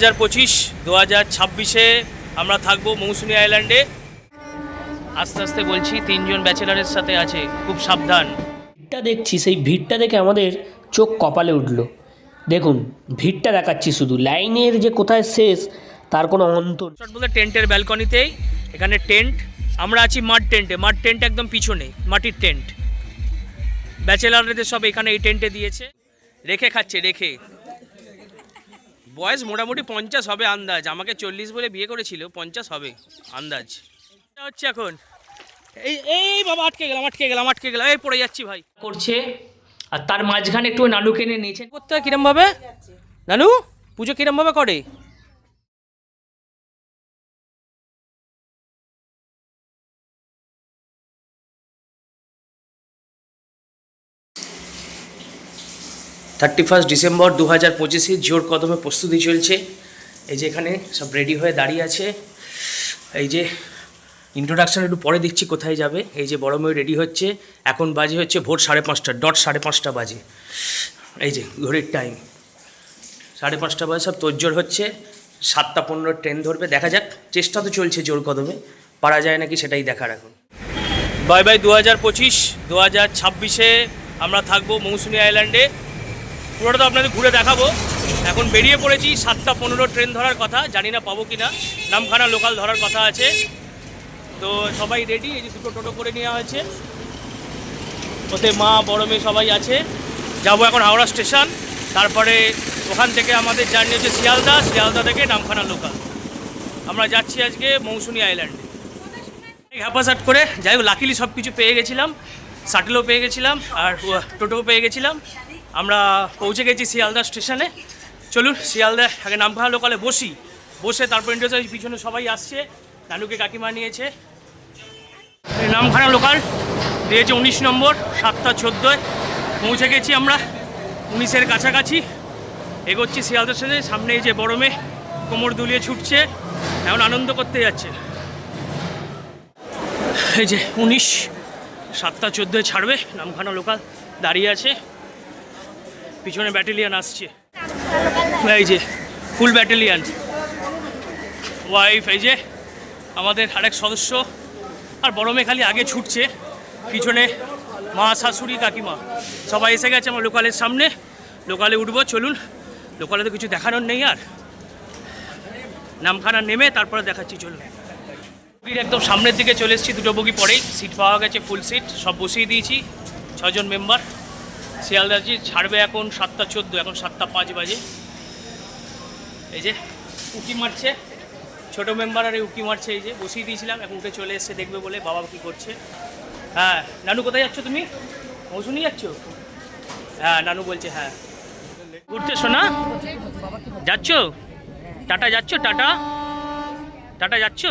হাজার পঁচিশ দু হাজার ছাব্বিশে আমরা থাকব মৌসুমী আইল্যান্ডে। আস্তে আস্তে বলছি তিনজন ব্যাচেলারের সাথে আছে খুব সাবধান। ভিড়টা দেখছি সেই ভিড়টা দেখে আমাদের চোখ কপালে উঠল। দেখুন ভিড়টা দেখাচ্ছি শুধু। লাইনের যে কোথায় শেষ তার কোনো অন্ত। বলতে টেন্টের ব্যালকনিতেই এখানে টেন্ট। আমরা আছি মাঠ টেন্টে মাঠ টেন্ট একদম পিছনে মাটির টেন্ট। ব্যাচেলারদের সব এখানে এই টেন্টে দিয়েছে। রেখে খাচ্ছে রেখে। বয়স মোটামুটি পঞ্চাশ হবে আন্দাজ। আমাকে চল্লিশ বলে বিয়ে করেছিল পঞ্চাশ হবে আন্দাজ। এটা হচ্ছে এখন। এই এই বাবা আটকে গেলাম আটকে গেলাম আটকে গেলাম। এই পড়ে যাচ্ছি ভাই। করছে আর তার মাঝখানে একটু নানুকে নিয়ে নিয়েছে। করতে হয় কিরমভাবে? নানু পুজো কিরম ভাবে করে? থার্টি ফার্স্ট ডিসেম্বর দু হাজার পঁচিশে জোর কদমে প্রস্তুতি চলছে। এই যে এখানে সব রেডি হয়ে দাঁড়িয়ে আছে। এই যে ইন্ট্রোডাকশান একটু পরে দেখছি কোথায় যাবে। এই যে বড় মেয়ে রেডি হচ্ছে। এখন বাজে হচ্ছে ভোর সাড়ে পাঁচটা ডট সাড়ে পাঁচটা বাজে। এই যে ঘড়ির টাইম সাড়ে পাঁচটা বাজে, সব তোজ্জোর হচ্ছে। সাতটা পনেরো ট্রেন ধরবে। দেখা যাক, চেষ্টা তো চলছে জোর কদমে। পারা যায় নাকি সেটাই দেখার এখন। বাই বাই দু হাজার পঁচিশ দু হাজার ছাব্বিশে আমরা থাকব মৌসুমী আইল্যান্ডে পুরোটা তো আপনাদের ঘুরে দেখাবো। এখন বেরিয়ে পড়েছি সাতটা পনেরো ট্রেন ধরার কথা, জানি না পাবো কি না নামখানা লোকাল ধরার কথা আছে। তো সবাই রেডি এই যে দুটো টোটো করে নেওয়া হয়েছে। ওতে মা, বড় মেয়ে সবাই আছে। যাব এখন হাওড়া স্টেশন। তারপরে ওখান থেকে আমাদের জার্নি হচ্ছে শিয়ালদা। শিয়ালদা থেকে নামখানা লোকাল আমরা যাচ্ছি আজকে মৌসুমী আইল্যান্ডে হ্যাপাসাট করে, যাই হোক লাকিলি সব কিছু পেয়ে গেছিলাম। শাটেলও পেয়ে গেছিলাম আর টোটোও পেয়ে গেছিলাম। আমরা পৌঁছে গেছি শিয়ালদা স্টেশনে। চলুন, শিয়ালদা আগে নামখানা লোকালে বসি। বসে তারপর ইন্টারভিউ পিছনে সবাই আসছে, নানুকে কাকিমা নিয়েছে। নামখানা লোকাল, দিয়েছে উনিশ নম্বর, সাতটা চোদ্দোয়। পৌঁছে গেছি আমরা, উনিশের কাছাকাছি। এগোচ্ছি শিয়ালদা স্টেশনে, সামনে এই যে বড় মেয়ে, কোমর দুলিয়ে ছুটছে, এখন আনন্দ করতে যাচ্ছে। এই যে উনিশ, সাতটা চোদ্দোয় ছাড়বে নামখানা লোকাল দাঁড়িয়ে আছে। পিছনে ব্যাটালিয়ান আসছে। এই যে ফুল ব্যাটালিয়ান ওয়াইফ এই যে, আমাদের আরেক সদস্য। আর বড় মেয়ে খালি আগে ছুটছে। পিছনে মা, শাশুড়ি, কাকিমা। সবাই এসে গেছে আমার লোকালের সামনে। লোকালে উঠবো, চলুন। লোকালে তো কিছু দেখানোর নেই আর। নামখানা নেমে তারপরে দেখাচ্ছি, চলুন। বগির একদম সামনের দিকে চলে এসেছি, দুটো বগি পরেই। সিট পাওয়া গেছে ফুল সিট সব বসিয়ে দিয়েছি। ছজন মেম্বার শিয়ালদাজি ছাড়বে এখন সাতটা চোদ্দ, এখন সাতটা পাঁচ বাজে। এই যে, উকি মারছে। ছোটো মেম্বার আর উকি মারছে, এই যে, বসিয়ে দিয়েছিলাম। এখন উঠে চলে এসছে, দেখবে বলে বাবা কী করছে। হ্যাঁ নানু, কোথায় যাচ্ছ তুমি? মৌসুমি যাচ্ছ? হ্যাঁ নানু বলছে হ্যাঁ। ঘুরতে শোনা যাচ্ছ? টাটা যাচ্ছ? টাটা? টাটা, যাচ্ছ?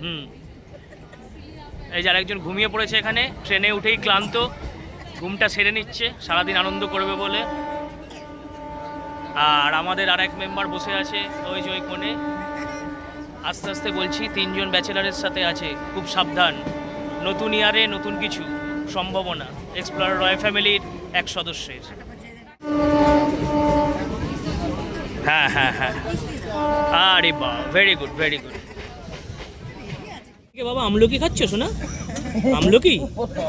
হুম। এই যে আরেকজন ঘুমিয়ে পড়েছে এখানে, ট্রেনে উঠেই ক্লান্ত। ঘুমটা সেরে নিচ্ছে, সারাদিন আনন্দ করবে বলে। আর আমাদের আর এক মেম্বার বসে আছে ওই যে ওই কোণে। আস্তে আস্তে বলছি, তিনজন ব্যাচেলারের সাথে আছে, খুব সাবধান। নতুন ইয়ারে নতুন কিছু, সম্ভাবনা। এক্সপ্লোর রয় ফ্যামিলির এক সদস্যের। হ্যাঁ হ্যাঁ হ্যাঁ। আরে বা ভেরি গুড ভেরি গুড বাবা, আমলকি খাচ্ছ শোনা আমলকি?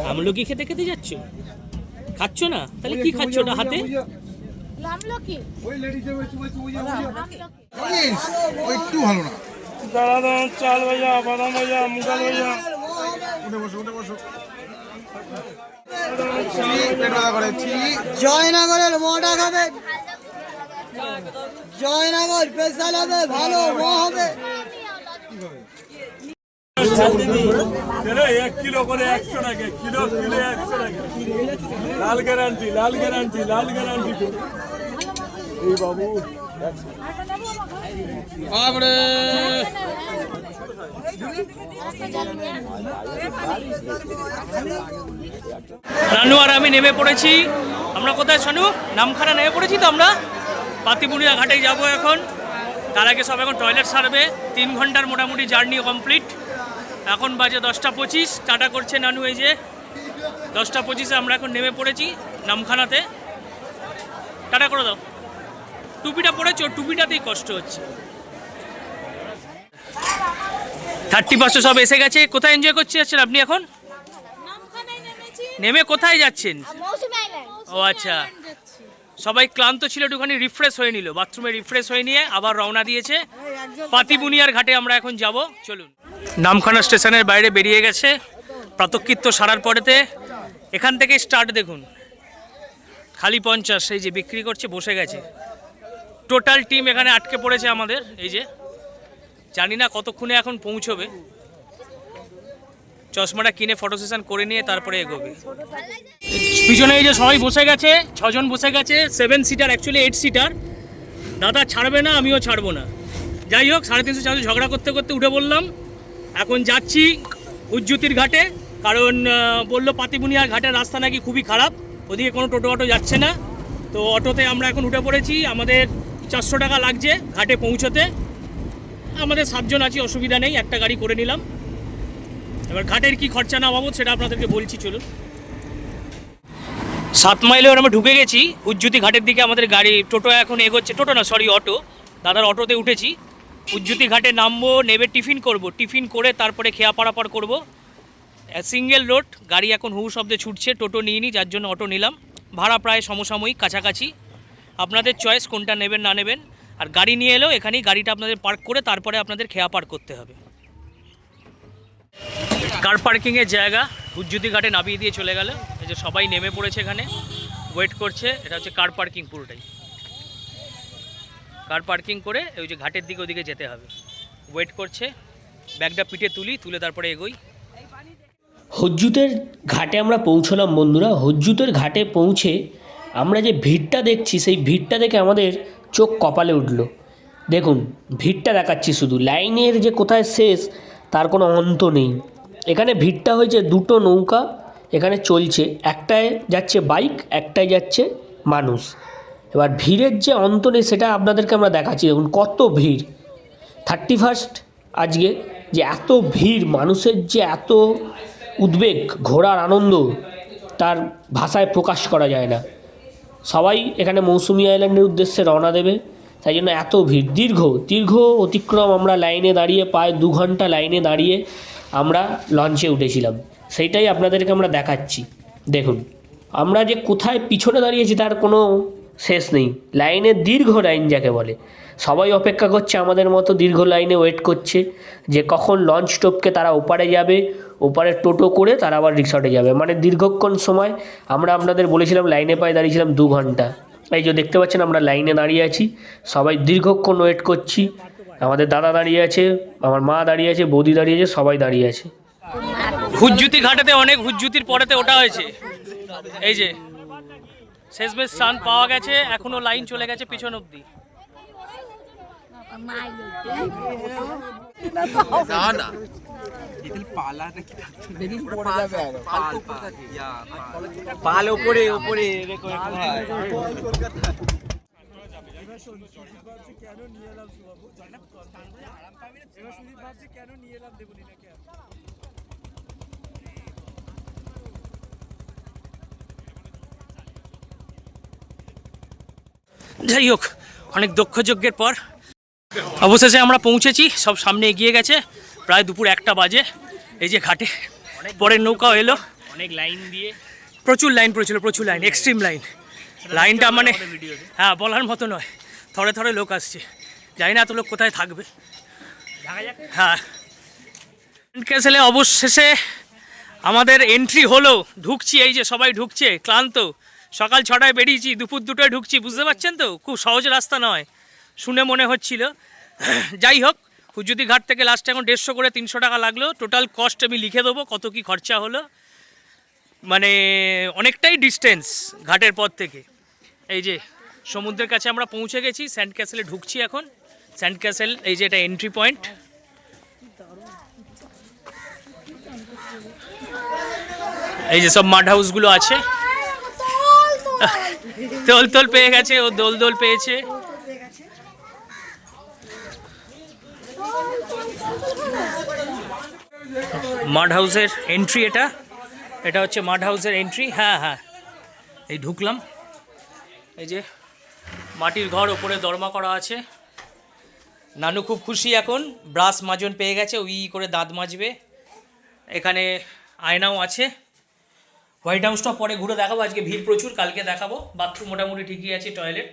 আমলকি খেতে খেতে যাচ্ছ? খাচ্ছ না? তাহলে কি খাচ্ছ না হাতে? একটু ভালো না। দাদা চাল ভাজা বাদাম মুগাল উঠে বসো উঠে বসো। করে চিলি জয়নগরের মোটা খাবে। জয়নগর স্পেশাল হবে ভালো মো হবে? এক কিলো করে একশো টাকা কিলো কিলো একশো টাকা। লাল গ্যারান্টি লাল গ্যারান্টি লাল গ্যারান্টি এই বাবু বাপরে রানু আর আমি নেমে পড়েছি। আমরা কোথায় শানু নামখানা নেমে পড়েছি তো আমরা? পাতিপুরিয়া ঘাটে যাব এখন। তার আগে সব এখন টয়লেট সারবে। তিন ঘণ্টার মোটামুটি জার্নি কমপ্লিট এখন বাজে দশটা পঁচিশ টাটা করছে নানু এই যে। দশটা পঁচিশে আমরা এখন নেমে পড়েছি নামখানাতে। টাটা করে দাও। টুপিটা পরেছো টুপিটাতেই কষ্ট হচ্ছে। থার্টি পার্সেন্ট সব এসে গেছে। কোথায় এনজয় করতে যাচ্ছেন আপনি এখন? নেমে কোথায় যাচ্ছেন? ও আচ্ছা। সবাই ক্লান্ত ছিল, একটুখানি রিফ্রেশ হয়ে নিল। বাথরুমে রিফ্রেশ হয়ে নিয়ে আবার রওনা দিয়েছে। পাতিবুনিয়ার ঘাটে আমরা এখন যাব, চলুন। নামখানা স্টেশনের বাইরে বেরিয়ে গেছে, প্রাতকৃত্য সারার পরেতে। এখান থেকে স্টার্ট দেখুন। খালি পঞ্চাশ, এই যে বিক্রি করছে, বসে গেছে। টোটাল টিম এখানে আটকে পড়েছে আমাদের, এই যে। জানি না কতক্ষণে এখন পৌঁছবে। চশমাটা কিনে ফটো সেশন করে নিয়ে তারপরে এগোবে। পিছনে এই যে সবাই বসে গেছে, ছজন বসে গেছে seven seater actually eight seater দাদা ছাড়বে না, আমিও ছাড়বো না। যাই হোক, সাড়ে তিনশো চারশো ঝগড়া করতে করতে উঠে বললাম, এখন যাচ্ছি উজ্জুতির ঘাটে। কারণ বলল পাতিবুনিয়ার ঘাটের রাস্তা নাকি খুবই খারাপ, ওদিকে কোনো টোটো অটো যাচ্ছে না। তো অটোতে আমরা এখন উঠে পড়েছি, আমাদের চারশো টাকা লাগছে ঘাটে পৌঁছতে। আমাদের সাতজন আছি, অসুবিধা নেই, একটা গাড়ি করে নিলাম। এবার ঘাটের কি খরচা না বাবদ সেটা আপনাদেরকে বলছি, চলুন। সাত মাইলে আমরা ঢুকে গেছি উজ্জুতি ঘাটের দিকে আমাদের গাড়ি, টোটো এখন এগোচ্ছে, টোটো না সরি অটো। দাদার অটোতে উঠেছি। উজ্জুতি ঘাটে নামবো, নেবে, টিফিন করব। টিফিন করে তারপরে খেয়া পারাপার করব। সিঙ্গেল রোড, গাড়ি এখন হু শব্দে ছুটছে, টোটো নিয়ে নিই যার জন্য অটো নিলাম। ভাড়া প্রায় সমসাময়িক, কাছাকাছি। আপনাদের চয়েস কোনটা নেবেন, না নেবেন। আর গাড়ি নিয়ে এলেও এখানেই গাড়িটা আপনাদের পার্ক করে তারপরে আপনাদের খেয়া পার করতে হবে। কার পার্কিংয়ের জায়গা? উজ্জুতি ঘাটে নামিয়ে দিয়ে চলে গেল। এই যে সবাই নেমে পড়েছে এখানে। ওয়েট করছে। এটা হচ্ছে কার পার্কিং পুরোটাই। কার পার্কিং করে ওই যে ঘাটের দিকে ওদিকে যেতে হবে। ওয়েট করছে। ব্যাগটা পিঠে তুলি, তুলে তারপরে এগোই। হজ্জুতের ঘাটে আমরা পৌঁছলাম, বন্ধুরা। হজ্জুতের ঘাটে পৌঁছে আমরা যে ভিড়টা দেখছি, সেই ভিড়টা দেখে আমাদের চোখ কপালে উঠল। দেখুন, ভিড়টা দেখাচ্ছি শুধু। লাইনের যে কোথায় শেষ, তার কোনো অন্ত নেই। এখানে ভিড়টা হয়েছে দুটো নৌকা এখানে চলছে, একটায় যাচ্ছে বাইক, একটায় যাচ্ছে মানুষ। এবার ভিড়ের যে অন্ত নেই সেটা আপনাদেরকে আমরা দেখাচ্ছি। দেখুন কত ভিড়। থার্টি ফার্স্ট আজকে যে এত ভিড়, মানুষের যে এত উদ্বেগ, ঘোরার আনন্দ, তার ভাষায় প্রকাশ করা যায় না। সবাই এখানে মৌসুমি আইল্যান্ডের উদ্দেশ্যে রওনা দেবে, তাই জন্য এত ভিড়। দীর্ঘ দীর্ঘ অতিক্রম আমরা লাইনে দাঁড়িয়ে, প্রায় দু ঘণ্টা লাইনে দাঁড়িয়ে আমরা লঞ্চে উঠেছিলাম। সেইটাই আপনাদেরকে আমরা দেখাচ্ছি। দেখুন, আমরা যে কোথায় পিছনে দাঁড়িয়েছি তার কোনো শেষ নেই। লাইনের দীর্ঘ লাইন যাকে বলে। সবাই অপেক্ষা করছে আমাদের মতো দীর্ঘ লাইনে ওয়েট করছে যে কখন লঞ্চ টপকে তারা ওপারে যাবে, ওপারে টোটো করে তারা আবার রিসর্টে যাবে। মানে দীর্ঘক্ষণ সময় আমরা আপনাদের বলেছিলাম লাইনে পায়ে দাঁড়িয়েছিলাম দু ঘণ্টা। এই যে দেখতে পাচ্ছেন আমরা লাইনে দাঁড়িয়ে আছি। সবাই দীর্ঘক্ষণ ওয়েট করছি। আমাদের দাদা দাঁড়িয়ে আছে আমার মা দাঁড়িয়ে আছে বৌদি দাঁড়িয়ে আছে সবাই দাঁড়িয়ে আছে। হুজ্জুতি ঘাটাতে অনেক হুজ্জুতির পরেতে ওটা হয়েছে। এই যে শেষমেশ স্থান পাওয়া গেছে এখনও লাইন চলে গেছে পিছন অবধি। পাল ওপরে ওপরে যাই হোক অনেক দক্ষ যজ্ঞের পর অবশেষে আমরা পৌঁছেছি সব সামনে এগিয়ে গেছে প্রায় দুপুর একটা বাজে এই যে ঘাটে পরের নৌকাও এলো। অনেক লাইন দিয়ে। প্রচুর লাইন পড়েছিল প্রচুর লাইন এক্সট্রিম লাইন। লাইনটা মানে হ্যাঁ বলার মতো নয় থরে থরে লোক আসছে। জানি না এত লোক কোথায় থাকবে। হ্যাঁ। ক্যাসেলে অবশেষে আমাদের এন্ট্রি হলো। ঢুকছি, এই যে সবাই ঢুকছে, ক্লান্ত। সকাল ছটায় বেরিয়েছি, দুপুর দুটোয় ঢুকছি, বুঝতে পারছেন তো? খুব সহজ রাস্তা নয়, শুনে মনে হচ্ছিল। যাই হোক, হুজুদি ঘাট থেকে লাস্ট এখন দেড়শো করে তিনশো টাকা লাগল। টোটাল কস্ট আমি লিখে দেবো, কত কি খরচা হলো। মানে অনেকটাই ডিস্টেন্স ঘাটের পর থেকে। এই যে সমুদ্রের কাছে আমরা পৌঁছে গেছি স্যান্ড ক্যাসেলে ঢুকছি এখন। স্যান্ড ক্যাসেল এই যে এটা এন্ট্রি পয়েন্ট এই যে সব মাড হাউসগুলো আছে। দোল তোল পেয়ে গেছে, ও দোল দোল পেয়েছে। মাড হাউসের এন্ট্রি এটা। এটা হচ্ছে মাড হাউসের এন্ট্রি হ্যাঁ হ্যাঁ। এই ঢুকলাম। এই যে মাটির ঘর ওপরে দরমা করা আছে। নানু খুব খুশি এখন। ব্রাশ মাজন পেয়ে গেছে ওই করে দাঁত মাজবে। এখানে আয়নাও আছে। হোয়াইট হাউসটা পরে ঘুরে দেখাবো, আজকে ভিড় প্রচুর, কালকে দেখাবো। বাথরুম মোটামুটি ঠিকই আছে টয়লেট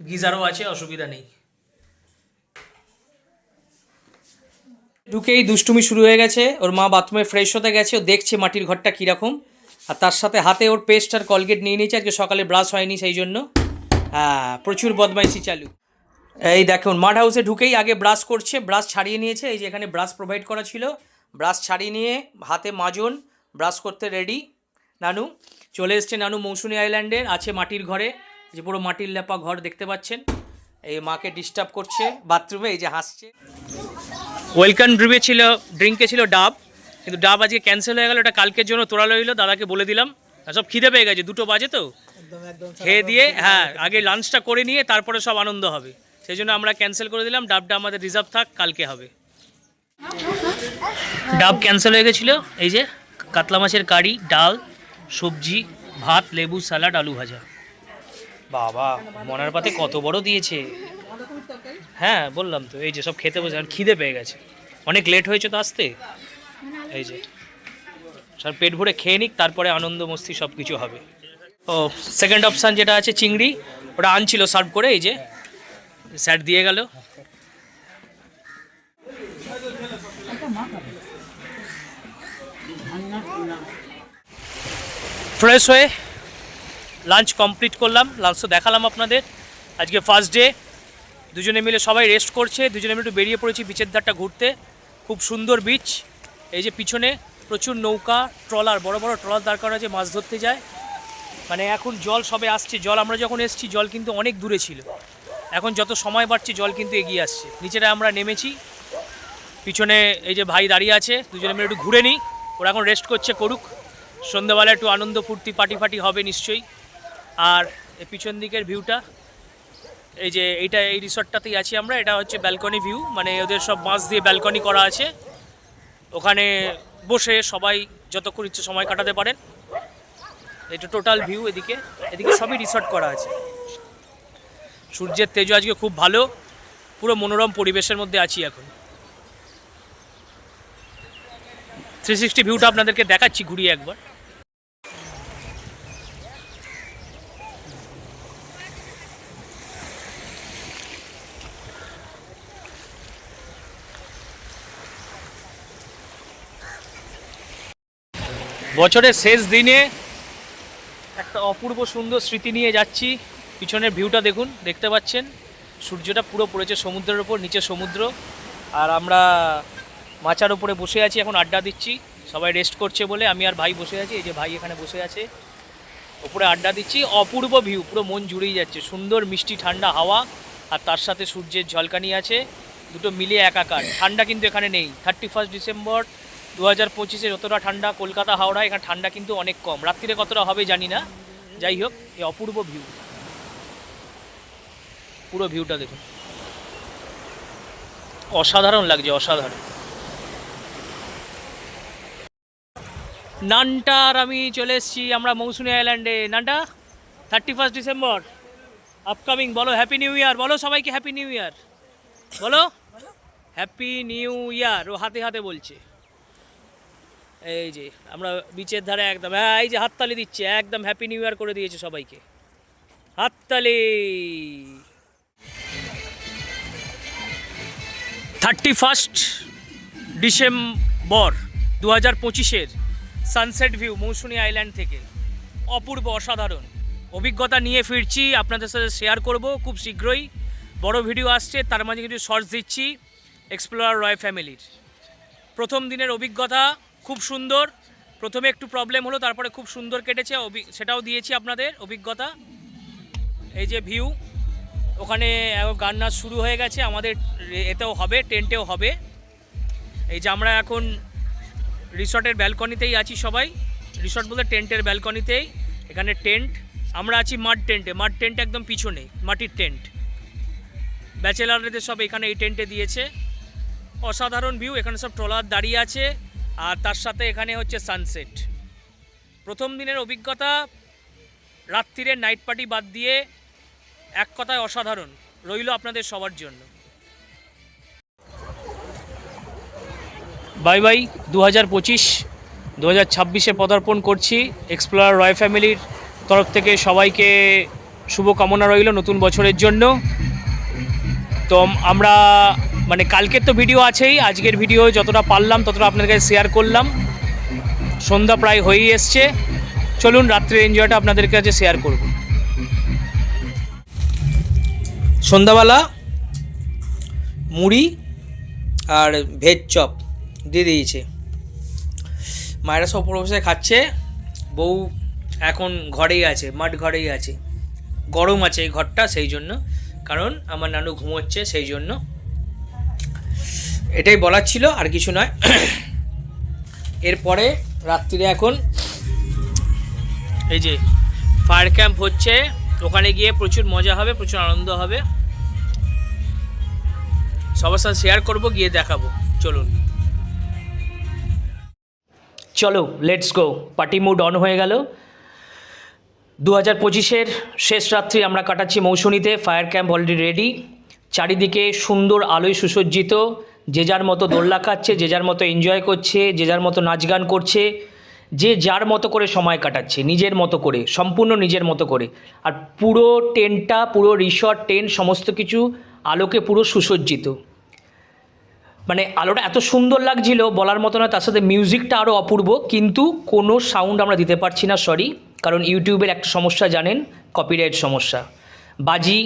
গিজারও আছে, অসুবিধা নেই। ঢুকেই দুষ্টুমি শুরু হয়ে গেছে, ওর মা বাথরুমে ফ্রেশ হতে গেছে, ও দেখছে মাটির ঘরটা কীরকম। আর তার সাথে হাতে ওর পেস্ট আর কলগেট নিয়ে নিয়েছে, আজকে সকালে ব্রাশ হয়নি সেই জন্য। প্রচুর বদমাইশি চালু। এই দেখুন মাড হাউসে ঢুকেই আগে ব্রাশ করছে ব্রাশ ছাড়িয়ে নিয়েছে এই যে এখানে ব্রাশ প্রোভাইড করা ছিল। ব্রাশ ছাড়িয়ে নিয়ে হাতে মাজন ব্রাশ করতে রেডি নানু চলে এসছে নানু মৌসুনি আইল্যান্ডের আছে মাটির ঘরে যে পুরো মাটির লেপা ঘর দেখতে পাচ্ছেন। এই মাকে ডিস্টার্ব করছে বাথরুমে এই যে হাসছে। ওয়েলকাম ড্রিমে ছিল ড্রিঙ্কে ছিল ডাব কিন্তু ডাব আজকে ক্যান্সেল হয়ে গেল ওটা কালকের জন্য তোলা রইল দাদাকে বলে দিলাম। সব খিদে পেয়ে গেছে দুটো বাজে তো। খেয়ে দিয়ে হ্যাঁ আগে লাঞ্চটা করে নিয়ে তারপরে সব আনন্দ হবে। সেই জন্য আমরা ক্যান্সেল করে দিলাম। ডাবটা আমাদের রিজার্ভ থাক, কালকে হবে। ডাব ক্যান্সেল হয়ে গেছিল, এই যে কাতলা মাছের কারি, ডাল, সবজি, ভাত, লেবু স্যালাড আলু ভাজা। বাবা, মনার পাতে কত বড় দিয়েছে। হ্যাঁ বললাম তো, এই যে সব খেতে বসে খিদে পেয়ে গেছে। অনেক লেট হয়েছে তো আসতে। এই যে, সব পেট ভরে খেয়ে নিক, তারপরে আনন্দ মস্তি সব কিছু হবে। ও সেকেন্ড অপশান যেটা আছে, চিংড়ি, ওটা আনছিল সার্ভ করে, এই যে। স্যার দিয়ে গেল। ফ্রেশ হয়ে লাঞ্চ কমপ্লিট করলাম। লাঞ্চ তো দেখালাম আপনাদের। আজকে ফার্স্ট ডে দুজনে মিলে সবাই রেস্ট করছে। দুজনে মিলে একটু বেরিয়ে পড়েছি বিচের ধারটা ঘুরতে। খুব সুন্দর বিচ এই যে পিছনে প্রচুর নৌকা, ট্রলার, বড় বড় ট্রলার দাঁড় করা আছে, মাছ ধরতে যায়। মানে এখন জল সবে আসছে। জল আমরা যখন এসেছি, জল কিন্তু অনেক দূরে ছিল। এখন যত সময় বাড়ছে, জল কিন্তু এগিয়ে আসছে। নিচেরা আমরা নেমেছি। পিছনে এই যে ভাই দাঁড়িয়ে আছে, দুজনে মিলে একটু ঘুরে নিই। ওরা এখন রেস্ট করছে, করুক। সন্ধ্যাবেলা একটু আনন্দ ফুর্তি পার্টি ফাটি হবে নিশ্চয়ই। আর পিছন দিকের ভিউটা এই যে এইটা, এই রিসর্টটাতেই আছি আমরা। এটা হচ্ছে ব্যালকনি ভিউ মানে ওদের সব বাঁশ দিয়ে ব্যালকনি করা আছে। ওখানে বসে সবাই যতক্ষণ ইচ্ছে সময় কাটাতে পারেন। এটা টোটাল ভিউ এদিকে। এদিকে সবই রিসর্ট করা আছে। সূর্যের তেজও আজকে খুব ভালো। পুরো মনোরম পরিবেশের মধ্যে আছি এখন। থ্রি সিক্সটি ভিউটা আপনাদেরকে দেখাচ্ছি ঘুরিয়ে একবার। বছরের শেষ দিনে একটা অপূর্ব সুন্দর স্মৃতি নিয়ে যাচ্ছি। পিছনের ভিউটা দেখুন, দেখতে পাচ্ছেন? সূর্যটা পুরো পড়েছে সমুদ্রের ওপর, নিচে সমুদ্র। আর আমরা মাচার ওপরে বসে আছি, এখন আড্ডা দিচ্ছি। সবাই রেস্ট করছে বলে, আমি আর ভাই বসে আছি, এই যে ভাই এখানে বসে আছে। ওপরে আড্ডা দিচ্ছি, অপূর্ব ভিউ পুরো মন জুড়েই যাচ্ছে। সুন্দর মিষ্টি, ঠান্ডা হাওয়া, আর তার সাথে সূর্যের ঝলকানি আছে। দুটো মিলিয়ে একাকার। ঠান্ডা কিন্তু এখানে নেই। থার্টি ফার্স্ট ডিসেম্বর দু হাজার পঁচিশে যতটা ঠান্ডা, কলকাতা, হাওড়া, এখানে ঠান্ডা কিন্তু অনেক কম। রাত্রিরে কতটা হবে জানি না। যাই হোক, এই অপূর্ব ভিউ পুরো ভিউটা দেখুন। অসাধারণ লাগছে, অসাধারণ। নানটা আর আমি চলে এসেছি আমরা মৌসুমী আইল্যান্ডে। নানটা থার্টি ফার্স্ট ডিসেম্বর আপকামিং বলো হ্যাপি নিউ ইয়ার বলো সবাইকে হ্যাপি নিউ ইয়ার বলো হ্যাপি নিউ ইয়ার ও হাতে হাতে বলছে। এই যে, আমরা বিচের ধারে একদম হ্যাঁ এই যে হাততালি দিচ্ছে, একদম হ্যাপি নিউ ইয়ার করে দিয়েছে সবাইকে। হাততালি! থার্টি ফার্স্ট ডিসেম্বর দু হাজার পঁচিশের সানসেট ভিউ মৌসুনি আইল্যান্ড থেকে। অপূর্ব অসাধারণ। অভিজ্ঞতা নিয়ে ফিরছি, আপনাদের সাথে শেয়ার করব খুব শীঘ্রই। বড় ভিডিও আসছে, তার মাঝে কিছু শর্টস দিচ্ছি এক্সপ্লোরার রয় ফ্যামিলির প্রথম দিনের অভিজ্ঞতা খুব সুন্দর। প্রথমে একটু প্রবলেম হলো, তারপরে খুব সুন্দর কেটেছে সেটাও দিয়েছি আপনাদের অভিজ্ঞতা। এই যে ভিউ ওখানে গান নাচ শুরু হয়ে গেছে, আমাদের এতেও হবে, টেন্টেও হবে। এই যে আমরা এখন রিসর্টের ব্যালকনিতেই আছি সবাই। রিসর্ট বলতে টেন্টের ব্যালকনিতেই, এখানে টেন্ট। আমরা আছি মাড টেন্টে মাড টেন্ট একদম পিছনে, মাটির টেন্ট। ব্যাচেলারদের সব এখানে এই টেন্টে দিয়েছে। অসাধারণ ভিউ, এখানে সব ট্রলার দাঁড়িয়ে আছে, আর তার সাথে এখানে হচ্ছে সানসেট। প্রথম দিনের অভিজ্ঞতা, রাত্রিরে নাইট পার্টি বাদ দিয়ে এক কথায় অসাধারণ, রইল আপনাদের সবার জন্য। বাই বাই দু হাজার পঁচিশ দু হাজার ছাব্বিশে পদার্পণ করছি এক্সপ্লোরার রয় ফ্যামিলির তরফ থেকে সবাইকে শুভকামনা রইল নতুন বছরের জন্য। তো আমরা মানে কালকের তো ভিডিও আছেই, আজকের ভিডিও যতটা পারলাম ততটা আপনাদের কাছে শেয়ার করলাম। সন্ধ্যা প্রায় হয়েই এসছে। চলুন রাত্রের এনজয়টা আপনাদের কাছে শেয়ার করব। সন্ধ্যাবেলা, মুড়ি আর ভেজ চপ দিয়ে দিয়েছে। মায়েরা সব বসে খাচ্ছে, বউ এখন ঘরেই আছে, মাঠ ঘরেই আছে। গরম আছে এই ঘরটা সেই জন্য, কারণ আমার নানু ঘুমোচ্ছে সেই জন্য। এটাই বলার ছিল, আর কিছু নয়। এরপরে রাত্রিরে এখন এই যে ফায়ার ক্যাম্প হচ্ছে ওখানে গিয়ে প্রচুর মজা হবে, প্রচুর আনন্দ হবে। সবার সাথে শেয়ার করব, গিয়ে দেখাবো। চলুন। চলো let's go party mood on হয়ে গেল। দু হাজার পঁচিশের শেষ রাত্রি আমরা কাটাচ্ছি মৌসুমীতে ফায়ার ক্যাম্প অলরেডি রেডি চারিদিকে সুন্দর আলোয় সুসজ্জিত, যে যার মতো দোল্লা খাচ্ছে যে যার মতো এনজয় করছে, যে যার মতো নাচ গান করছে। যে যার মতো করে সময় কাটাচ্ছে, নিজের মতো করে, সম্পূর্ণ নিজের মতো করে। আর পুরো টেন্টটা পুরো রিসর্ট টেন্ট সমস্ত কিছু আলোকে পুরো সুসজ্জিত। মানে আলোটা এত সুন্দর লাগছিল, বলার মতো না, তার সাথে মিউজিকটা আরও অপূর্ব, কিন্তু কোনো সাউন্ড আমরা দিতে পারছি না সরি কারণ ইউটিউবের একটা সমস্যা জানেন কপিরাইট সমস্যা। বাজি,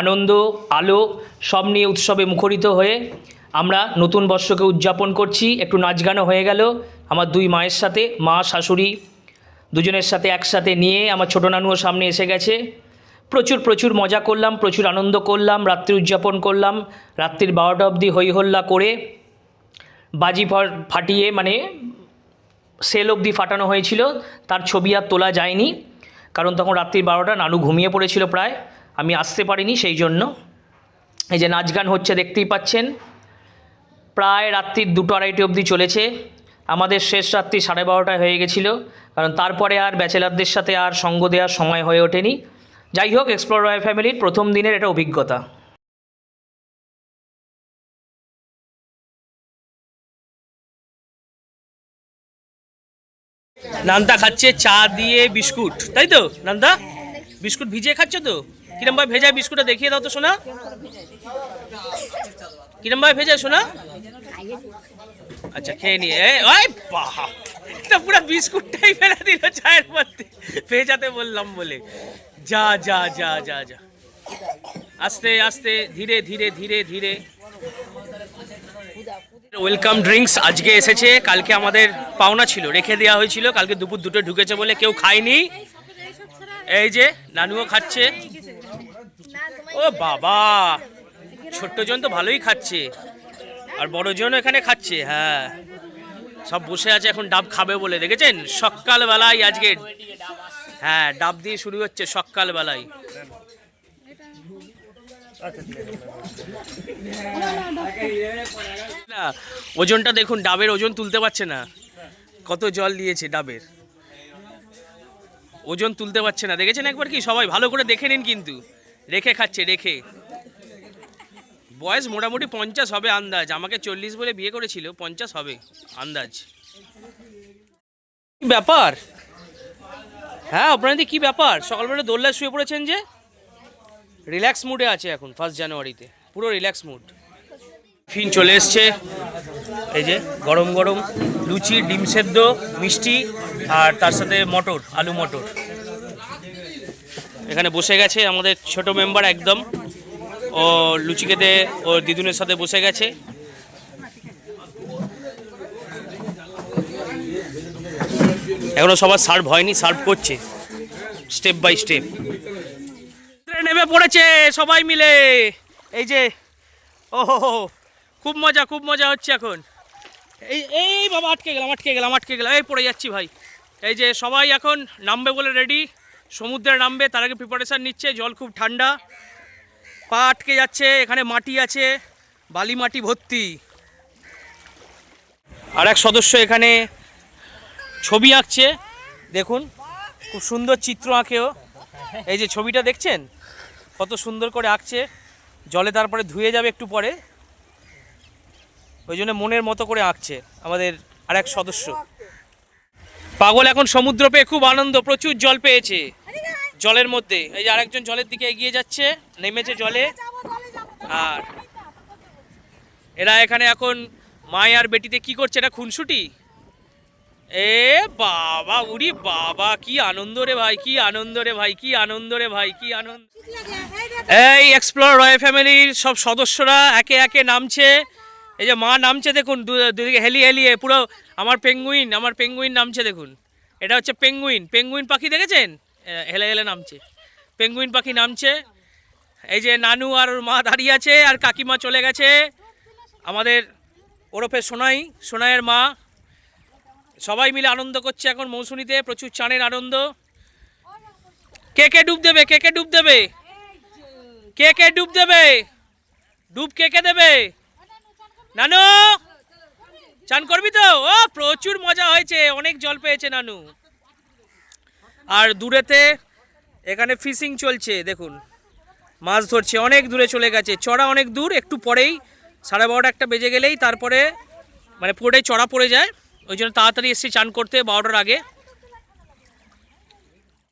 আনন্দ, আলো, সব নিয়ে উৎসবে মুখরিত হয়ে আমরা নতুন বর্ষকে উদযাপন করছি, একটু নাচ গানও হয়ে গেল আমার দুই মায়ের সাথে, মা, শাশুড়ি দুজনের সাথে একসাথে নিয়ে আমার ছোটো নানুও সামনে এসে গেছে। প্রচুর প্রচুর মজা করলাম, প্রচুর আনন্দ করলাম, রাত্রি উদযাপন করলাম, রাত্রির বারোটা অবধি হই হল্লা করে বাজি ফাটিয়ে মানে সেল অবধি ফাটানো হয়েছিল। তার ছবি আর তোলা যায়নি, কারণ তখন রাত্রির বারোটা নানু ঘুমিয়ে পড়েছিল প্রায়। আমি আসতে পারিনি সেই জন্য। এই যে নাচ গান হচ্ছে দেখতেই পাচ্ছেন। প্রায় রাত্রির দুটো আড়াইটে অবধি চলেছে। আমাদের শেষ রাত্রি সাড়ে বারোটায় হয়ে গেছিল, কারণ তারপরে আর ব্যাচেলারদের সাথে আর সঙ্গ দেওয়ার সময় হয়ে ওঠেনি। যাই হোক এক্সপ্লোর রয় ফ্যামিলির প্রথম দিনের এটা অভিজ্ঞতা। নান্দা খাচ্ছে চা দিয়ে বিস্কুট, তাই তো? নান্দা বিস্কুট ভিজিয়ে খাচ্ছ তো? কিরম ভাই ভেজা বিস্কুটটা দেখিয়ে দাও তো শোনা কিরম ভাই ভেজা শোনা আচ্ছা খেয়ে নিয়ে। ওই বাহ! পুরো বিস্কুটটাই ফেলে দিল চায়ের মধ্যে। ভেজাতে বললাম বলে। যা যা যা যা যা। আস্তে আস্তে, ধীরে ধীরে ধীরে ধীরে। ওয়েলকাম ড্রিঙ্কস আজকে এসেছে। কালকে আমাদের পাওনা ছিল, রেখে দেওয়া হয়েছিল। কালকে দুপুর দুটো ঢুকেছে বলে কেউ খায়নি। এই যে, নানুও খাচ্ছে। ও বাবা! ছোট্ট জন তো ভালোই খাচ্ছে। আর বড় জন এখানে খাচ্ছে হ্যাঁ। সব বসে আছে, এখন ডাব খাবে বলে, দেখেছেন? সকালবেলায় আজকে হ্যাঁ ডাব দিয়ে শুরু হচ্ছে সকালবেলায়। ওজনটা দেখুন, ডাবের ওজন তুলতে পারছে না। কত জল দিয়েছে ডাবের। ওজন তুলতে পারছে না। দেখেছেন একবার কি? সবাই ভালো করে দেখে নিন কিন্তু। রেখে খাচ্ছে, রেখে। বয়স মোটামুটি পঞ্চাশ হবে আন্দাজ। আমাকে চল্লিশ বলে বিয়ে করেছিল, পঞ্চাশ হবে আন্দাজ। ব্যাপার? হ্যাঁ আপনাদের কি ব্যাপার? সকালবেলা দোল্লায় শুয়ে পড়েছেন যে? রিল্যাক্স মুডে আছে এখন ফার্স্ট জানুয়ারিতে পুরো রিল্যাক্স মুড ফিন চলে এসছে। এই যে, গরম গরম লুচি, ডিম সেদ্ধ, মিষ্টি, আর তার সাথে মটর, আলু মটর। এখানে বসে গেছে আমাদের ছোট মেম্বার একদম। ও লুচি খেতে ও দিদুনের সাথে বসে গেছে। এখনও সবার সার্ভ হয়নি সার্ভ করছে। স্টেপ বাই স্টেপ নেমে পড়েছে সবাই মিলে। এই যে ও খুব মজা খুব মজা হচ্ছে এখন। এই এই বাবা, আটকে গেলাম আটকে গেলাম আটকে গেলাম। এই পড়ে যাচ্ছি ভাই। এই যে সবাই এখন নামবে বলে রেডি সমুদ্রে নামবে, তার আগে প্রিপারেশান নিচ্ছে, জল খুব ঠান্ডা। পা আটকে যাচ্ছে, এখানে মাটি আছে, বালি মাটি ভর্তি। আর এক সদস্য এখানে ছবি আঁকছে, দেখুন, খুব সুন্দর চিত্র আঁকেও এই যে ছবিটা দেখছেন? কত সুন্দর করে আঁকছে, জলে তারপরে ধুয়ে যাবে একটু পরে। ওই জন্য মনের মতো করে আঁকছে আমাদের আর এক সদস্য। পাগল এখন সমুদ্র পেয়ে খুব আনন্দ, প্রচুর জল পেয়েছে। জলের মধ্যে। এই যে আরেকজন জলের দিকে এগিয়ে যাচ্ছে, নেমেছে জলে। আর এরা এখানে এখন মায় আর বেটিতে কি করছে? এটা খুনসুটি? এ বাবা উরি বাবা, কি আনন্দ রে ভাই, কি আনন্দ রে ভাই, কি আনন্দ রে ভাই, কি আনন্দ। এই এক্সপ্লোর রয়্যাল ফ্যামিলির সব সদস্যরা একে একে নামছে। এই যে মা নামছে দেখুন দুদিকে হেলিয়ে হেলিয়ে, পুরো আমার পেঙ্গুইন আমার পেঙ্গুইন নামছে দেখুন। এটা হচ্ছে পেঙ্গুইন পেঙ্গুইন পাখি দেখেছেন? হেলে হেলে নামছে। পেঙ্গুইন পাখি নামছে। এই যে নানু আর মা দাঁড়িয়ে আছে আর কাকিমা চলে গেছে। আমাদের ওরফে সোনাই, সোনাইয়ের মা। সবাই মিলে আনন্দ করছে এখন মৌসুমিতে প্রচুর চানের আনন্দ। কে কে ডুব দেবে? কে কে ডুব দেবে? কে কে ডুব দেবে? ডুব কে কে দেবে? নানু! চান করবি তো? ও, প্রচুর মজা হয়েছে। অনেক জল পেয়েছে নানু। আর দূরেতে এখানে ফিশিং চলছে, দেখুন। মাছ ধরছে, অনেক দূরে চলে গেছে। চড়া অনেক দূর, একটু পরেই সাড়ে বারোটা একটা বেজে গেলেই তারপরে মানে পুরোটাই চড়া পড়ে যায়। ওই জন্য তাড়াতাড়ি এসেছি চান করতে বারোটার আগে।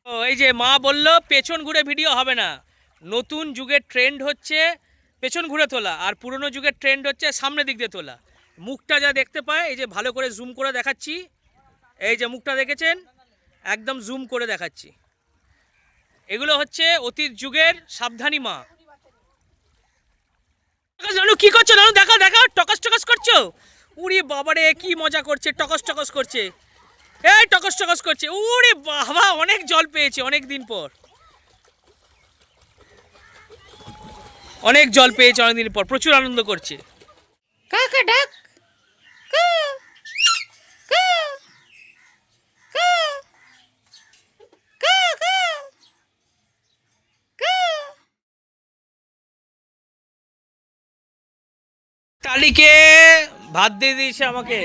ও, এই যে মা বলল, পেছন ঘুরে ভিডিও হবে না। নতুন যুগের ট্রেন্ড হচ্ছে পেছন ঘুরে তোলা, আর পুরনো যুগের ট্রেন্ড হচ্ছে সামনে দিক দিয়ে তোলা। মুখটা যা দেখতে পায়, এই যে ভালো করে জুম করে দেখাচ্ছি। এই যে মুখটা দেখেছেন? একদম জুম করে দেখাচ্ছি। এগুলো হচ্ছে অতীত যুগের সাবধানী মা। কি করছ? নানু, দেখা দেখা, টকাস টকাস করছ? উড়ি বাবারে, কি মজা করছে, টকস টকস করছে। এই, টকস টকস করছে। উড়ি বাবা, অনেক জল পেয়েছে অনেক দিন পর। অনেক জল পেয়েছে অনেক দিন পর, প্রচুর আনন্দ করছে। কাকা, ডাক। কা কা কা কা কা কালিকে ভাত দিয়ে দিয়েছে আমাকে।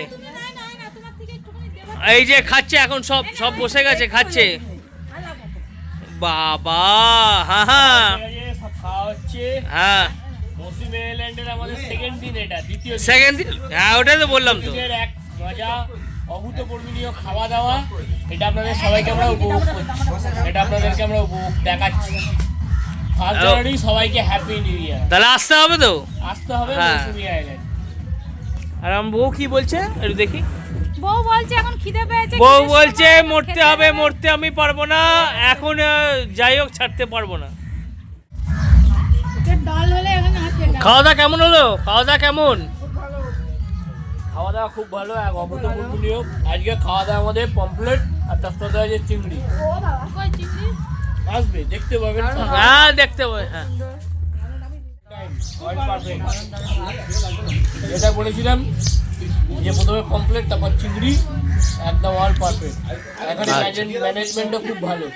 এই যে খাচ্ছে এখন সব সব বসে গেছে, খাচ্ছে। বাবা হ্যাঁ হ্যাঁ। হ্যাঁ। সেকেন্ড দিন হ্যাঁ ওটাই তো বললাম তো। খাওয়া দাওয়া এটা আপনাদের সবাইকে আমরা এটা আপনাদেরকে আমরা উপভোগ দেখাচ্ছি. জানুয়ারি সবাইকে হ্যাপি নিউ ইয়ার তাহলে আসতে হবে তো? আসতে হবে হ্যাঁ। মৌসুমি আইল্যান্ড আর আমার বউ কি বলছে? একটু দেখি। বউ বলছে এখন খিদে পেয়েছে বউ বলছে মরতে হবে মরতে আমি পারব না। এখন যাই হোক ছাড়তে পারব না। ডাল হলে এখানে খাওয়া দাওয়া কেমন হলো? খাওয়া দাওয়া কেমন? খাওয়া দাওয়া খুব ভালো এক অভূতপূর্বনীয় আজকে খাওয়া দাওয়া আমাদের পমপ্লেট আর তার সাথে আছে চিংড়ি। কই চিংড়ি? আসবে দেখতে পাবেন। হ্যাঁ দেখতে হবে হ্যাঁ। যেটা বলেছিলাম যে প্রথমে কমপ্লেট তারপর চিংড়ি একদম অল পারফেক্ট এখানে ম্যানেজমেন্টও খুব ভালো।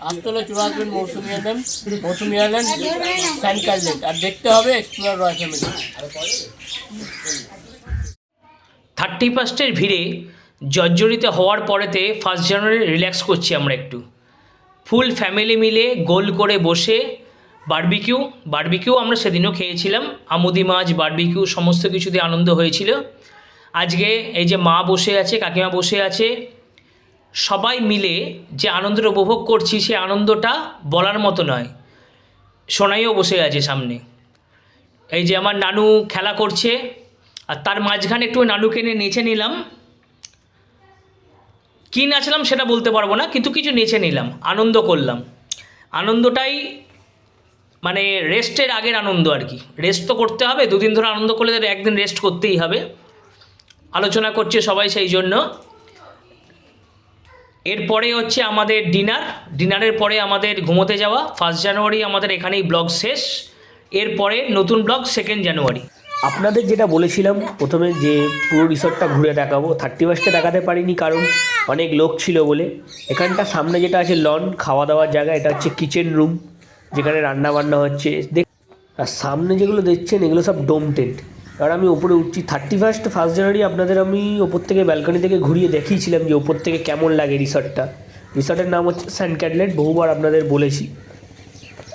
আসতে হলে চলে আসবেন Mousumi island Mousumi island sand কাইল্যান্ড আর দেখতে হবে এক্সপ্লোর রয় ফ্যামিলি থার্টি ফার্স্টের ভিড়ে জর্জরিত হওয়ার পরেতে ফার্স্ট জানুয়ারি রিল্যাক্স করছি আমরা একটু। ফুল ফ্যামিলি মিলে গোল করে বসে বারবিকিউ বারবিকিউ আমরা সেদিনও খেয়েছিলাম। আমুদি মাছ, বারবিকিউ, সমস্ত কিছুতে আনন্দ হয়েছিল। আজকে এই যে মা বসে আছে, কাকিমা বসে আছে, সবাই মিলে যে আনন্দটা উপভোগ করছি, সে আনন্দটা বলার মতো নয়। সোনাইও বসে আছে সামনে। এই যে আমার নানু খেলা করছে, আর তার মাঝখানে একটু নানুকে নিয়ে নেচে নিলাম। কী নাচলাম সেটা বলতে পারব না, কিন্তু কিছু নেচে নিলাম, আনন্দ করলাম। আনন্দটাই মানে রেস্টের আগের আনন্দ আর কি। রেস্ট তো করতে হবে, দুদিন ধরে আনন্দ করলে তো একদিন রেস্ট করতেই হবে। আলোচনা করছে সবাই সেই জন্য। এরপরে হচ্ছে আমাদের ডিনার, ডিনারের পরে আমাদের ঘুমোতে যাওয়া ফার্স্ট জানুয়ারি আমাদের এখানেই ব্লগ শেষ। এরপরে নতুন ব্লগ সেকেন্ড জানুয়ারি আপনাদের যেটা বলেছিলাম, প্রথমে যে পুরো রিসর্টটা ঘুরে দেখাবো থার্টি ফার্স্টে দেখাতে পারিনি কারণ অনেক লোক ছিল বলে। এখানটা সামনে যেটা আছে লন খাওয়া দাওয়ার জায়গা, এটা হচ্ছে কিচেন রুম যেখানে রান্না বান্না হচ্ছে। দেখ আর সামনে যেগুলো দেখছেন, এগুলো সব ডোম টেন্ট কারণ আমি ওপরে উঠছি। থার্টি ফার্স্ট ফার্স্ট জানুয়ারি আপনাদের আমি ওপর থেকে ব্যালকনি থেকে ঘুরিয়ে দেখিয়েছিলাম যে ওপর থেকে কেমন লাগে রিসর্টটা রিসর্টের নাম হচ্ছে স্যান্ড ক্যাটলেট বহুবার আপনাদের বলেছি।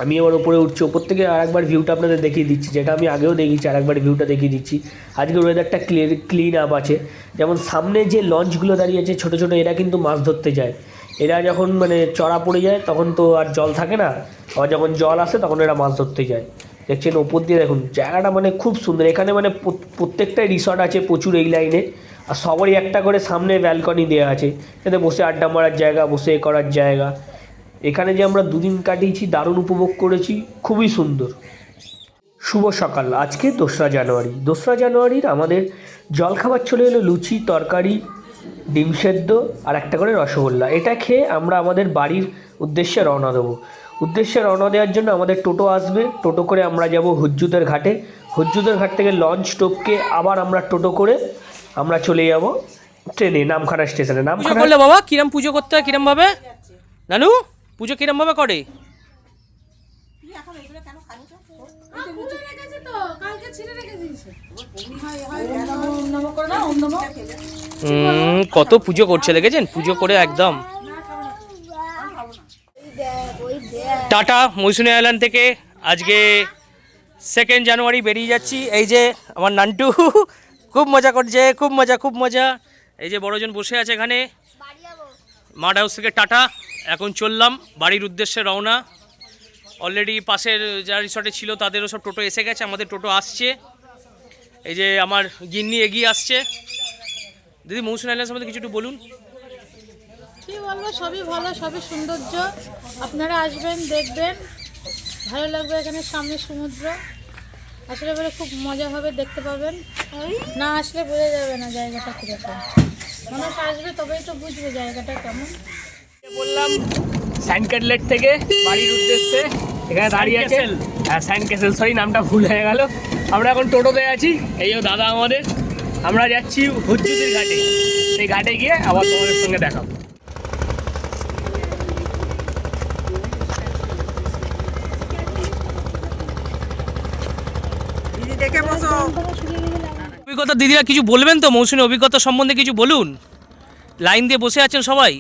আমি এবার ওপরে উঠছি, ওপর থেকে আরেকবার ভিউটা আপনাদের দেখিয়ে দিচ্ছি, যেটা আমি আগেও দেখিয়েছি, আরেকবার ভিউটা দেখিয়ে দিচ্ছি। আজকের ওয়েদারটা ক্লিয়ার ক্লিন আপ আছে। যেমন সামনে যে লঞ্চগুলো দাঁড়িয়ে আছে ছোটো ছোটো, এরা কিন্তু মাছ ধরতে যায়। এরা যখন মানে চড়া পড়ে যায়, তখন তো আর জল থাকে না। আবার যখন জল আসে, তখন এরা মাছ ধরতে যায়। দেখছেন ওপর দিয়ে দেখুন, জায়গাটা মানে খুব সুন্দর। এখানে মানে প্রত্যেকটাই রিসর্ট আছে প্রচুর এই লাইনে আর সবারই একটা করে সামনে ব্যালকনি দেওয়া আছে। যাতে বসে আড্ডা মারার জায়গা, বসে এ করার জায়গা। এখানে যে আমরা দুদিন কাটিয়েছি, দারুণ উপভোগ করেছি, খুবই সুন্দর। শুভ সকাল, আজকে দোসরা জানুয়ারি। দোসরা জানুয়ারির আমাদের জলখাবার চলে এলো, লুচি, তরকারি, ডিম সেদ্ধ আর একটা করে রসগোল্লা। এটা খেয়ে আমরা আমাদের বাড়ির উদ্দেশ্যে রওনা দেবো। উদ্দেশ্যে রওনা দেওয়ার জন্য আমাদের টোটো আসবে। টোটো করে আমরা যাব হুজ্জুদের ঘাটে। হুজ্জুদের ঘাট থেকে লঞ্চ টোপকে আবার আমরা টোটো করে আমরা চলে যাব ট্রেনে, নামখানা স্টেশনে। নামখানা বাবা? কিরম পুজো করতে হয়? কিরম ভাবে নানু? পুজো কিরম ভাবে করে? কত পুজো করছে দেখেছেন? পুজো করে একদম। টাটা মৌসুমী আইল্যান্ড থেকে আজকে সেকেন্ড জানুয়ারি বেরিয়ে যাচ্ছি। এই যে আমার নান্টু খুব মজা করছে খুব মজা খুব মজা। এই যে বড়জন বসে আছে এখানে। মাড হাউস থেকে টাটা। এখন চললাম, বাড়ির উদ্দেশ্যে রওনা। অলরেডি পাশের যারা রিসর্টে ছিল তাদেরও সব টোটো এসে গেছে, আমাদের টোটো আসছে। এই যে আমার গিন্নি এগিয়ে আসছে। দিদি, মৌসুমী আইল্যান্ড সম্বন্ধে কিছু একটু বলুন। কি বলব, সবই ভালো, সবই সৌন্দর্য। আপনারা আসবেন, দেখবেন। ভালো লাগবে এখানে সামনে সমুদ্র। আসলে বলে খুব মজা হবে, দেখতে পাবেন। না আসলে বোঝা যাবে না জায়গাটা কীরকম মানুষ আসবে তবেই তো বুঝবে জায়গাটা কেমন। বললাম স্যান্ড ক্যাটলেট থেকে বাড়ির উদ্দেশ্যে এখানে দাঁড়িয়ে আছে। হ্যাঁ স্যান্ড ক্যাসেল সরি নামটা ভুল হয়ে গেল। আমরা এখন টোটোতে আছি। এই দাদা আমাদের। আমরা যাচ্ছি হুজ্জুদের ঘাটে। সেই ঘাটে গিয়ে আবার তোমাদের সঙ্গে দেখাবো। অভিজ্ঞতা দিদিরা কিছু বলবেন তো? মৌসুমী অভিজ্ঞতা সম্বন্ধে কিছু বলুন। লাইন দিয়ে বসে আছেন সবাই?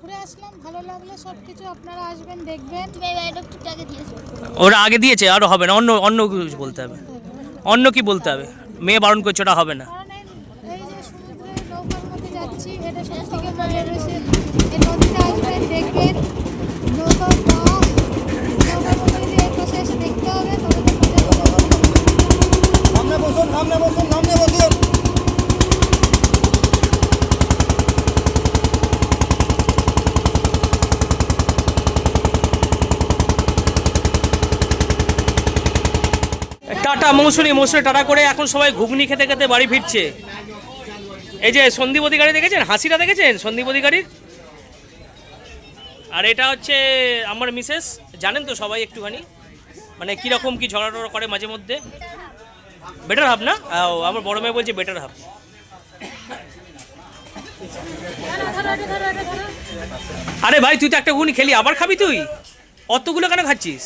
ঘুরে আসলাম ভালো লাগল সব কিছু আপনারা আসবেন দেখবেন। ওরা আগে দিয়েছে আরও হবে না। অন্য অন্য কিছু বলতে হবে। অন্য কি বলতে হবে? মেয়ে বারণ করছে ওটা হবে না। এই এই যে সমুদ্রে নৌকার মধ্যে যাচ্ছি এটা সব থেকে মজা রয়েছে এই নদীতে আসবেন দেখবেন নৌকা বা নৌকার মধ্যে যদি এই পাশে এসে দেখতে হবে তবে তো মজা হবে। সামনে বসুন, সামনে বসুন সামনে বসুন। টাটা মৌসুমি মৌসুমি টাটা করে এখন সবাই ঘুগনি খেতে খেতে বাড়ি ফিরছে। এই যে সন্দীপ অধিকারী দেখেছেন? হাসিটা দেখেছেন সন্দীপ অধিকারীর? আর এটা হচ্ছে আমার মিসেস, জানেন তো সবাই একটুখানি? মানে কীরকম কি ঝগড়া করে মাঝে মধ্যে? বেটার হাফ না আমার বড় মেয়ে বলছে বেটার হাফ আরে ভাই, তুই তো একটা ঘুগনি খেলি, আবার খাবি তুই? অতগুলো কেন খাচ্ছিস?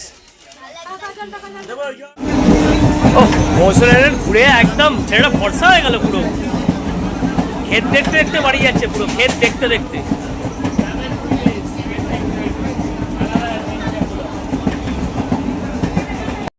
ও ঘুরে একদম ছেলেটা ফর্সা হয়ে গেল পুরো। ক্ষেত দেখতে দেখতে বাড়ি যাচ্ছে পুরো ক্ষেত দেখতে দেখতে।